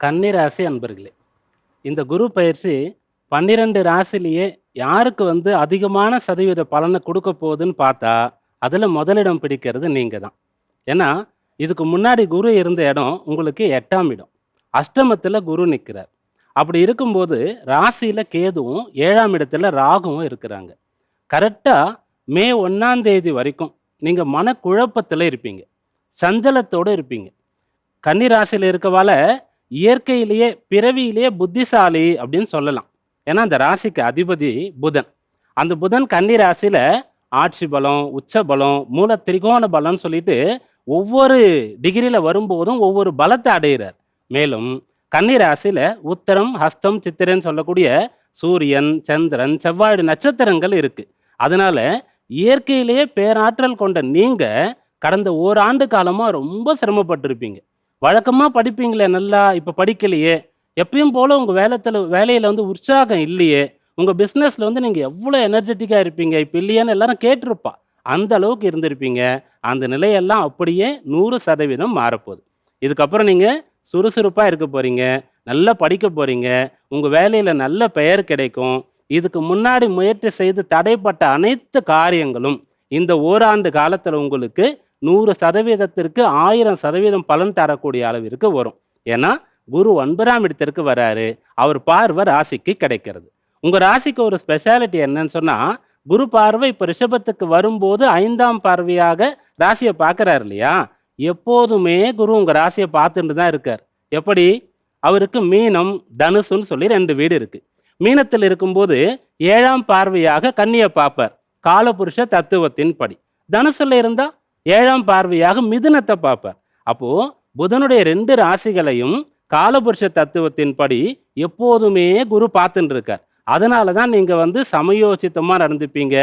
கன்னிராசி அன்பர்களே இந்த குரு பயிற்சி பன்னிரெண்டு ராசிலேயே யாருக்கு வந்து அதிகமான சதவீத பலனை கொடுக்க போகுதுன்னு பார்த்தா அதில் முதலிடம் பிடிக்கிறது நீங்கள் தான் ஏன்னா இதுக்கு முன்னாடி குரு இருந்த இடம் உங்களுக்கு எட்டாம் இடம். அஷ்டமத்தில் குரு நிற்கிறார் அப்படி இருக்கும்போது ராசியில் கேதுவும் ஏழாம் இடத்துல ராகுவும் இருக்கிறாங்க. கரெக்டாக மே ஒன்றாம் தேதி வரைக்கும் நீங்கள் மனக்குழப்பத்தில் இருப்பீங்க. சஞ்சலத்தோடு இருப்பீங்க. கன்னி ராசியில் இருக்கவால இயற்கையிலேயே பிறவியிலேயே புத்திசாலி அப்படின்னு சொல்லலாம். ஏன்னா அந்த ராசிக்கு அதிபதி புதன். அந்த புதன் கன்னி ராசியில் ஆட்சி பலம் உச்ச பலம் மூல திரிகோண பலம்னு சொல்லிட்டு ஒவ்வொரு டிகிரியில் வரும்போதும் ஒவ்வொரு பலத்தை அடைகிறார் மேலும் கன்னி ராசியில் உத்தரம் ஹஸ்தம் சித்திரன்னு சொல்லக்கூடிய சூரியன் சந்திரன் செவ்வாய் நட்சத்திரங்கள் இருக்குது அதனால இயற்கையிலேயே பேராற்றல் கொண்ட நீங்கள் கடந்த ஓராண்டு காலமாக ரொம்ப சிரமப்பட்டிருப்பீங்க. வழக்கமாக படிப்பீங்களே நல்லா இப்போ படிக்கலையே. எப்பயும் போல் உங்கள் வேலைத்துல வேலையில் வந்து உற்சாகம் இல்லையே. உங்கள் பிஸ்னஸில் வந்து நீங்கள் எவ்வளோ எனர்ஜெட்டிக்காக இருப்பீங்க? இப்போ இல்லையான்னு எல்லாரும் கேட்டிருப்பா. அந்த அளவுக்கு இருந்திருப்பீங்க. அந்த நிலையெல்லாம் அப்படியே நூறு சதவீதம் மாறப்போகுது. இதுக்கப்புறம் நீங்கள் சுறுசுறுப்பாக இருக்க போகிறீங்க நல்லா படிக்க போகிறீங்க உங்கள் வேலையில் நல்ல பெயர் கிடைக்கும். இதுக்கு முன்னாடி முயற்சி செய்து தடைப்பட்ட அனைத்து காரியங்களும் இந்த ஓராண்டு காலத்தில் உங்களுக்கு நூறு சதவீதத்திற்கு ஆயிரம் சதவீதம் பலன் தரக்கூடிய அளவிற்கு வரும். ஏன்னா குரு ஒன்பதாம் இடத்திற்கு வராரு. அவர் பார்வை ராசிக்கு கிடைக்கிறது. உங்கள் ராசிக்கு ஒரு ஸ்பெஷாலிட்டி என்னன்னு சொன்னால் குரு பார்வை இப்போ ரிஷபத்துக்கு வரும்போது ஐந்தாம் பார்வையாக ராசியை பார்க்குறாரு இல்லையா? எப்போதுமே குரு உங்கள் ராசியை பார்த்துட்டு தான் இருக்கார். எப்படி? அவருக்கு மீனம் தனுசுன்னு சொல்லி ரெண்டு வீடு இருக்குது மீனத்தில் இருக்கும்போது ஏழாம் பார்வையாக கன்னியை பார்ப்பார். காலபுருஷ தத்துவத்தின் படி. தனுசுல இருந்தால் ஏழாம் பார்வையாக மிதுனத்தை பார்ப்பார். அப்போ புதனுடைய ரெண்டு ராசிகளையும் காலபுருஷ தத்துவத்தின் படி எப்போதுமே குரு பார்த்துட்டு இருக்கார் அதனால தான் நீங்கள் வந்து சமயோசித்தமாக நடந்துப்பீங்க.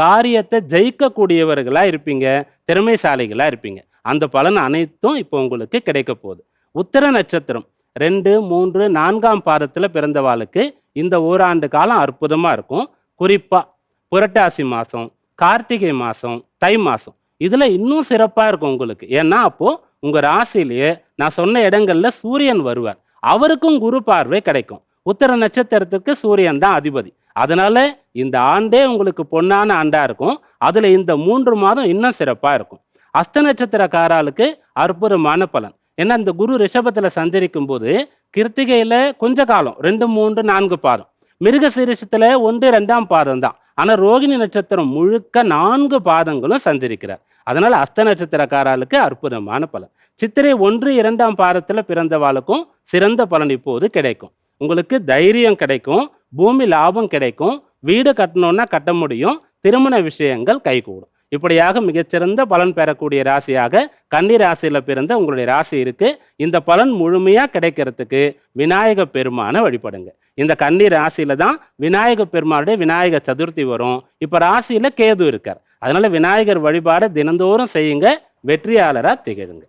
காரியத்தை ஜெயிக்கக்கூடியவர்களாக இருப்பீங்க. திறமைசாலிகளாக இருப்பீங்க. அந்த பலன் அனைத்தும் இப்போ உங்களுக்கு கிடைக்க போகுது. உத்தர நட்சத்திரம் ரெண்டு மூன்று நான்காம் பாதத்தில் பிறந்தவாளுக்கு இந்த ஓராண்டு காலம் அற்புதமாக இருக்கும். குறிப்பாக புரட்டாசி மாதம் கார்த்திகை மாதம் தை மாதம் இதில் இன்னும் சிறப்பாக இருக்கும் உங்களுக்கு. ஏன்னா அப்போது உங்கள் ராசிலேயே நான் சொன்ன இடங்களில் சூரியன் வருவார். அவருக்கும் குரு பார்வை கிடைக்கும். உத்தர நட்சத்திரத்துக்கு சூரியன் தான் அதிபதி. அதனால இந்த ஆண்டே உங்களுக்கு பொன்னான ஆண்டாக இருக்கும். அதில் இந்த மூன்று மாதம் இன்னும் சிறப்பாக இருக்கும். அஸ்த நட்சத்திரக்காராளுக்கு அற்புதமான பலன். ஏன்னா இந்த குரு ரிஷபத்தில் சஞ்சரிக்கும் போது கிருத்திகையில் கொஞ்ச காலம் ரெண்டு மூன்று நான்கு பாதம். மிருக சீரிஷத்தில் ஒன்று ரெண்டாம் பாதம் தான் ஆனால் ரோகிணி நட்சத்திரம் முழுக்க நான்கு பாதங்களும் சந்திருக்கிறார். அதனால் அஸ்த நட்சத்திரக்காரர்களுக்கு அற்புதமான பலன். சித்திரை ஒன்று இரண்டாம் பாதத்தில் பிறந்தவாளுக்கும் சிறந்த பலன் இப்போது கிடைக்கும். உங்களுக்கு தைரியம் கிடைக்கும் பூமி லாபம் கிடைக்கும் வீடு கட்டணும்னா கட்ட முடியும் திருமண விஷயங்கள் கைகூடும். இப்படியாக மிகச்சிறந்த பலன் பெறக்கூடிய ராசியாக கன்னி ராசியில் பிறந்த உங்களுடைய ராசி இருக்கு. இந்த பலன் முழுமையாக கிடைக்கிறதுக்கு விநாயக பெருமானை வழிபடுங்க. இந்த கன்னி ராசியில தான் விநாயக பெருமானுடைய விநாயக சதுர்த்தி வரும். இப்போ ராசியில கேது இருக்கார். அதனால விநாயகர் வழிபாடை தினந்தோறும் செய்யுங்க. வெற்றியாளராக திகழுங்க.